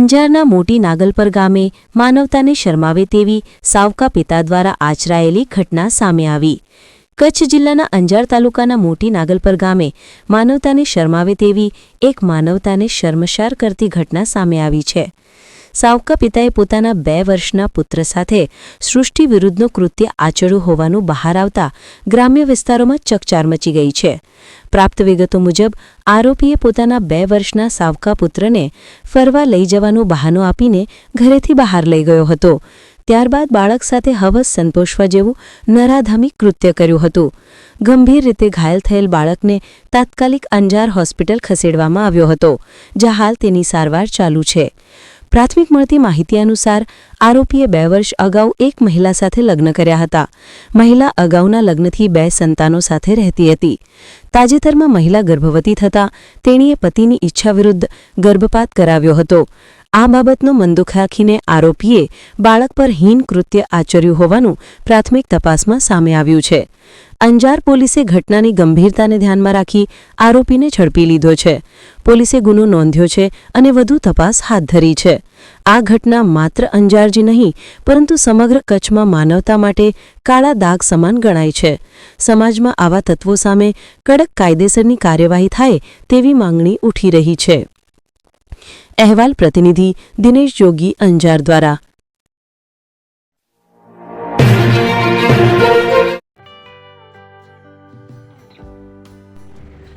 અંજારના મોટી નાગલપર ગામે માનવતાને શરમાવે તેવી સાવકા પિતા દ્વારા આચરાયેલી ઘટના સામે આવી. કચ્છ જિલ્લાના અંજાર તાલુકાના મોટી નાગલપર ગામે માનવતાને શરમાવે તેવી એક માનવતાને શર્મશાર કરતી ઘટના સામે આવી છે. સાવકા પિતાએ પોતાના બે વર્ષના પુત્ર સાથે સૃષ્ટિ વિરુદ્ધનું કૃત્ય આચર્યું હોવાનું બહાર આવતા ગ્રામ્ય વિસ્તારોમાં ચકચાર મચી ગઈ છે. પ્રાપ્ત વિગતો મુજબ, આરોપીએ પોતાના બે વર્ષના સાવકા પુત્રને ફરવા લઈ જવાનું બહાનું આપીને ઘરેથી બહાર લઈ ગયો હતો. ત્યારબાદ બાળક સાથે હવસ સંતોષવા જેવું નરાધામી કૃત્ય કર્યું હતું. ગંભીર રીતે ઘાયલ થયેલ બાળકને તાત્કાલિક અંજાર હોસ્પિટલ ખસેડવામાં આવ્યો હતો, જ્યાં હાલ તેની સારવાર ચાલુ છે. પ્રાથમિક મળતી માહિતી અનુસાર આરોપીએ બે વર્ષ અગાઉ એક મહિલા સાથે લગ્ન કર્યા હતા. મહિલા અગાઉના લગ્નથી બે સંતાનો સાથે રહેતી હતી. તાજેતરમાં મહિલા ગર્ભવતી થતાં તેણીએ પતિની ઈચ્છા વિરુદ્ધ ગર્ભપાત કરાવ્યો હતો. આ બાબતનો મંદુખ રાખીને આરોપીએ બાળક પર હીન કૃત્ય આચર્યું હોવાનું પ્રાથમિક તપાસમાં સામે આવ્યું છે. અંજાર પોલીસે ઘટનાની ગંભીરતાને ધ્યાનમાં રાખી આરોપીને ઝડપી લીધો છે. પોલીસે ગુનો નોંધ્યો છે અને વધુ તપાસ હાથ ધરી છે. આ ઘટના માત્ર અંજારજી નહીં, પરંતુ સમગ્ર કચ્છમાં માનવતા માટે કાળા દાગ સમાન ગણાય છે. સમાજમાં આવા તત્વો સામે કડક કાયદેસરની કાર્યવાહી થાય તેવી માંગણી ઉઠી રહી છે. અહેવાલ પ્રતિનિધિ દિનેશ જોગી અંજાર દ્વારા